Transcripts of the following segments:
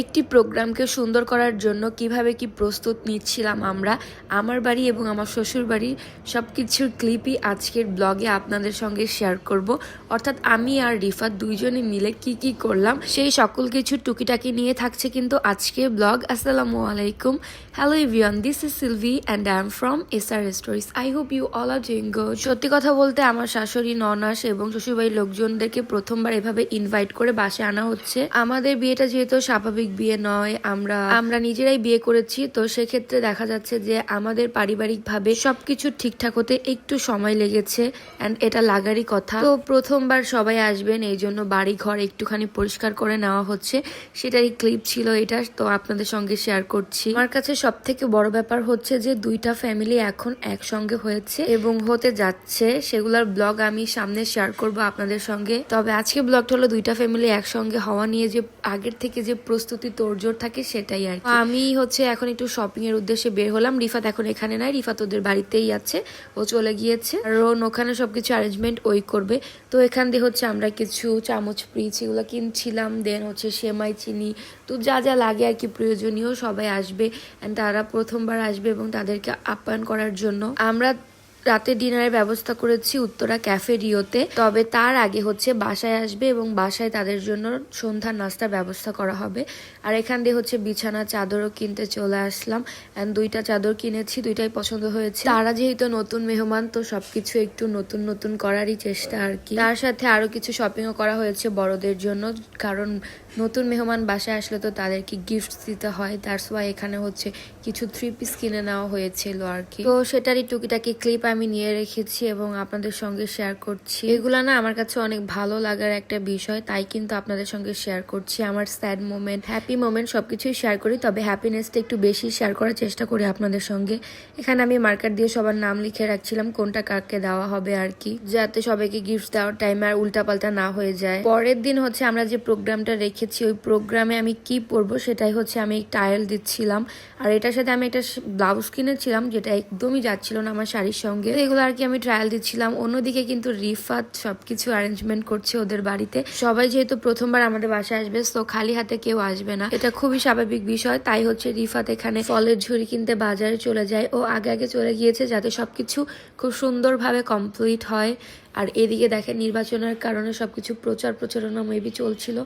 একটি প্রোগ্রামকে সুন্দর করার জন্য কীভাবে কি প্রস্তুত নিচ্ছিলাম আমরা, আমার বাড়ি এবং আমার শ্বশুর বাড়ির সব কিছুর ক্লিপই আজকের ব্লগে আপনাদের সঙ্গে শেয়ার করব। অর্থাৎ আমি আর রিফাত দুইজনে মিলে কি কি করলাম, সেই সকল কিছু টুকিটাকি নিয়ে থাকছে কিন্তু আজকের ব্লগ আসসালামু আলাইকুম। Hello everyone this is Silvi and I'm from S R stories I hope you all are doing সত্যি কথা বলতে আমার শাশুড়ি, ননাস এবং শ্বশুরবাড়ির লোকজনদেরকে প্রথমবার এভাবে ইনভাইট করে বাসে আনা হচ্ছে। আমাদের বিয়েটা যেহেতু স্বাভাবিক বিয়ে নয়, আমরা আমরা নিজেরাই বিয়ে করেছি, তো সেক্ষেত্রে দেখা যাচ্ছে যে আমাদের পারিবারিক ভাবে সবকিছু ঠিকঠাক হতে একটু সময় লেগেছে অ্যান্ড এটা লাগারই কথা। তো প্রথমবার সবাই আসবেন, এই জন্য বাড়ি ঘর একটুখানি পরিষ্কার করে নেওয়া হচ্ছে। সেটারই ক্লিপ ছিল এটা, তো আপনাদের সঙ্গে শেয়ার করছি। আমার কাছে সব থেকে বড় ব্যাপার হচ্ছে যে দুইটা ফ্যামিলি এখন একসঙ্গে হয়েছে এবং হতে যাচ্ছে। সেগুলোর ব্লগ আমি সামনে শেয়ার করব আপনাদের সঙ্গে। তবে আজকে ব্লগটা হলো দুইটা ফ্যামিলি একসঙ্গে হওয়া নিয়ে যে আগের থেকে যে প্রস্তুতি তোড়জোড় থাকে সেটাই আর। আমি হচ্ছে এখন একটু শপিং এর উদ্দেশ্যে বের হলাম। রিফাত এখন এখানে নাই, রিফাত ওদের বাড়িতেই আছে, ও চলে গিয়েছে। আর ওন ওখানে সবকিছু অ্যারেঞ্জমেন্ট ওই করবে। তো এখান দিয়ে হচ্ছে আমরা কিছু চামচ পিচ এগুলো কিনছিলাম দেন হচ্ছে সেমাই চিনি। তো যা যা লাগে আর কি প্রয়োজনীয় সবাই আসবে। অ্যান্ড তারা প্রথমবার আসবে এবং তাদেরকে আপ্যায়ন করার জন্য। আমরা রাতে ডিনারের ব্যবস্থা করেছি উত্তরা ক্যাফে রিওতে। তবে তার আগে হচ্ছে বাসায় আসবে এবং বাসায় তাদের জন্য সন্ধ্যার নাস্তার ব্যবস্থা করা হবে। আর এখান দিয়ে হচ্ছে বিছানা, চাদরও কিনতে চলে আসলাম। অ্যান্ড দুইটা চাদর কিনেছি, দুইটাই পছন্দ হয়েছে। তারা যেহেতু নতুন মেহমান, তো সবকিছু একটু নতুন নতুন করারই চেষ্টা আর কি। তার সাথে আরও কিছু শপিংও করা হয়েছে বড়দের জন্য। কারণ নতুন মেহমান বাসায় আসলে তো তাদেরকে গিফট দিতে হয়। দ্যাটস ওয়াই এখানে হচ্ছে কিছু থ্রি পিস কিনে নেওয়া হয়েছিল আর কি। তো সেটারই টুকিটাকি ক্লিপ আমি নিয়ে রেখেছি এবং আপনাদের সঙ্গে শেয়ার করছি। এগুলা না আমার কাছে অনেক ভালো লাগার একটা বিষয়, তাই কিন্তু আপনাদের সঙ্গে শেয়ার করছি। আমার স্যাড মোমেন্ট হ্যাপি মোমেন্ট সবকিছুই শেয়ার করি, তবে হ্যাপিনেসটা একটু বেশি শেয়ার করার চেষ্টা করি আপনাদের সঙ্গে। এখানে আমি মার্কার দিয়ে সবার নাম লিখে রাখছিলাম, কোনটা কাকে দেওয়া হবে আর কি, যাতে সবাইকে গিফট দেওয়ার টাইমে আর উল্টাপাল্টা না হয়ে যায়। পরের দিন হচ্ছে আমরা যে প্রোগ্রামটা রেখেছি, ওই প্রোগ্রামে আমি কি পরবো সেটাই হচ্ছে আমি টাইল দিচ্ছিলাম। আর এটার সাথে আমি একটা ব্লাউজ কিনেছিলাম, যেটা একদমই যাচ্ছিল না আমার শাড়ির সঙ্গে। তো এগুলো আর কি আমি ট্রায়াল দিচ্ছিলাম। অন্যদিকে কিন্তু রিফাত সবকিছু অ্যারেঞ্জমেন্ট করছে ওদের বাড়িতে। সবাই যেহেতু প্রথমবার আমাদের বাসায় আসবে তো খালি হাতে কেউ আসবে না। এটা খুবই স্বাভাবিক বিষয়। তাই হচ্ছে রিফাত এখানে ফলের ঝুড়ি কিনতে বাজারে চলে যায়। ও আগে আগে চলে গিয়েছে যাতে সবকিছু খুব সুন্দরভাবে কমপ্লিট হয়। আর এদিকে দেখেন নির্বাচনের কারণে সব কিছু প্রচার প্রচারণা মেবি চলছিল,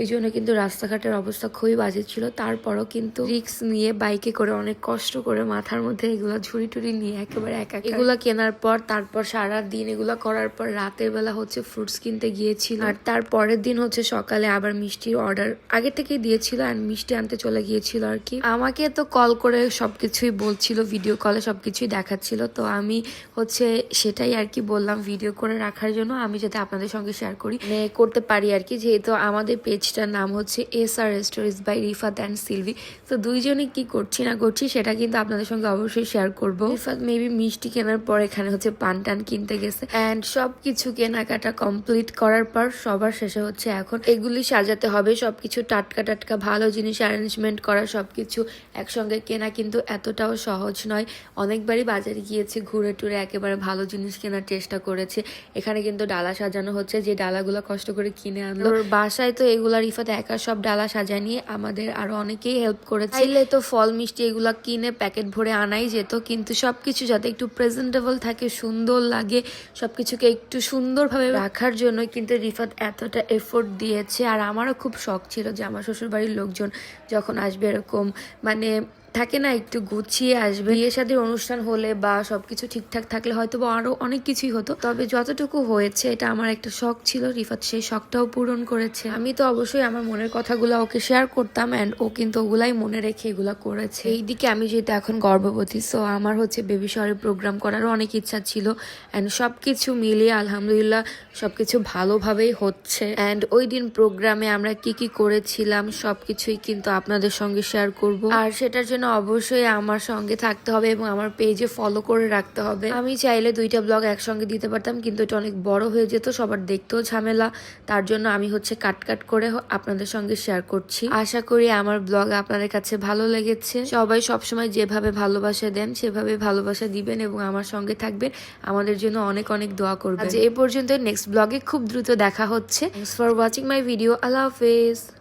এই জন্য কিন্তু রাস্তাঘাটের অবস্থা খুবই বাজে ছিল। তারপরও কিন্তু রিক্স নিয়ে বাইকে করে অনেক কষ্ট করে মাথার মধ্যে এগুলো ঝুড়ি টুড়ি নিয়ে একেবারে একা এগুলো কেনার পর, তারপর সারা দিন এগুলো করার পর রাতের বেলা হচ্ছে ফ্রুটস কিনতে গিয়েছিল। আর তার পরের দিন হচ্ছে সকালে আবার মিষ্টির অর্ডার আগে থেকেই দিয়েছিল আর মিষ্টি আনতে চলে গিয়েছিল আর কি। আমাকে তো কল করে সবকিছুই বলছিল ভিডিও কলে সবকিছুই দেখাচ্ছিল। তো আমি হচ্ছে সেটাই আর কি বললাম ভিডিও করে রাখার জন্য আমি যাতে আপনাদের সঙ্গে শেয়ার করি। মানে করতে পারি আর কি, যেহেতু আমাদের পেজটার নাম হচ্ছে S R stories by Rifat and Silvi তো দুইজনে কি করছি না করছি সেটা কিন্তু আপনাদের সঙ্গে অবশ্যই শেয়ার করব। রিফাত মেবি মিষ্টি কেনার পর এখানে হচ্ছে পান টান কিনতে গেছে। অ্যান্ড সব কিছু কেনাকাটা কমপ্লিট করার পর সবার শেষে হচ্ছে এখন এগুলি সাজাতে হবে। সবকিছু টাটকা টাটকা ভালো জিনিস অ্যারেঞ্জমেন্ট করা সবকিছু একসঙ্গে কেনা কিন্তু এতটাও সহজ নয়। অনেকবারই বাজারে গিয়েছে, ঘুরে টুরে একেবারে ভালো জিনিস কেনার চেষ্টা করেছে। এখানে কিন্তু ডালা সাজানো হচ্ছে যে ডালাগুলো কষ্ট করে কিনে আনলো। বাসায় তো এগুলা রিফাত একা সব ডালা সাজায় নিয়ে আমাদের আরও অনেকেই হেল্প করেছে। তো ফল মিষ্টি এগুলা কিনে প্যাকেট ভরে আনাই যেত কিন্তু সবকিছু যাতে একটু প্রেজেন্টেবল থাকে সুন্দর লাগে সবকিছুকে একটু সুন্দরভাবে রাখার জন্য কিন্তু রিফাত এতটা এফোর্ট দিয়েছে। আর আমারও খুব শখ ছিল যে আমার শ্বশুরবাড়ির লোকজন যখন আসবে এরকম মানে থাকে না, একটু গুছিয়ে আসবে। বিয়ে শাদীর অনুষ্ঠান হলে বা সবকিছু ঠিকঠাক থাকলে হয়তো বা আরও অনেক কিছুই হতো। তবে যতটুকু হয়েছে, এটা আমার একটা শখ ছিল। রিফাত সেই শখটাও পূরণ করেছে। আমি তো অবশ্যই আমার মনের কথাগুলো ওকে শেয়ার করতাম অ্যান্ড ও কিন্তু ওগুলাই মনে রেখে এগুলা করেছে। এইদিকে আমি যেহেতু এখন গর্ভবতী সো আমার হচ্ছে বেবি শহরের প্রোগ্রাম করারও অনেক ইচ্ছা ছিল। অ্যান্ড সব কিছু মিলিয়ে আলহামদুলিল্লাহ সবকিছু ভালোভাবেই হচ্ছে। অ্যান্ড ওই দিন প্রোগ্রামে আমরা কি কি করেছিলাম, সবকিছুই কিন্তু আপনাদের সঙ্গে শেয়ার করব। আর সেটার জন্য অবশ্যই আমার সঙ্গে থাকতে হবে এবং আমার পেজে ফলো করে রাখতে হবে। আমি চাইলে দুইটা ব্লগ একসঙ্গে দিতে পারতাম, কিন্তু এটা অনেক বড় হয়ে যেত, সবার দেখতেও ঝামেলা। তার জন্য আমি হচ্ছে কাট কাট করে আপনাদের সঙ্গে শেয়ার করছি। আশা করি আমার ব্লগ আপনাদের কাছে ভালো লেগেছে। সবাই সবসময় যেভাবে ভালোবাসা দেন, সেভাবে ভালোবাসা দিবেন এবং আমার সঙ্গে থাকবেন। আমাদের জন্য অনেক অনেক দোয়া করবেন। আজ এই পর্যন্ত নেক্সট ব্লগে খুব দ্রুত দেখা হচ্ছে। Thanks for watching my video আল্লাহ হাফেজ।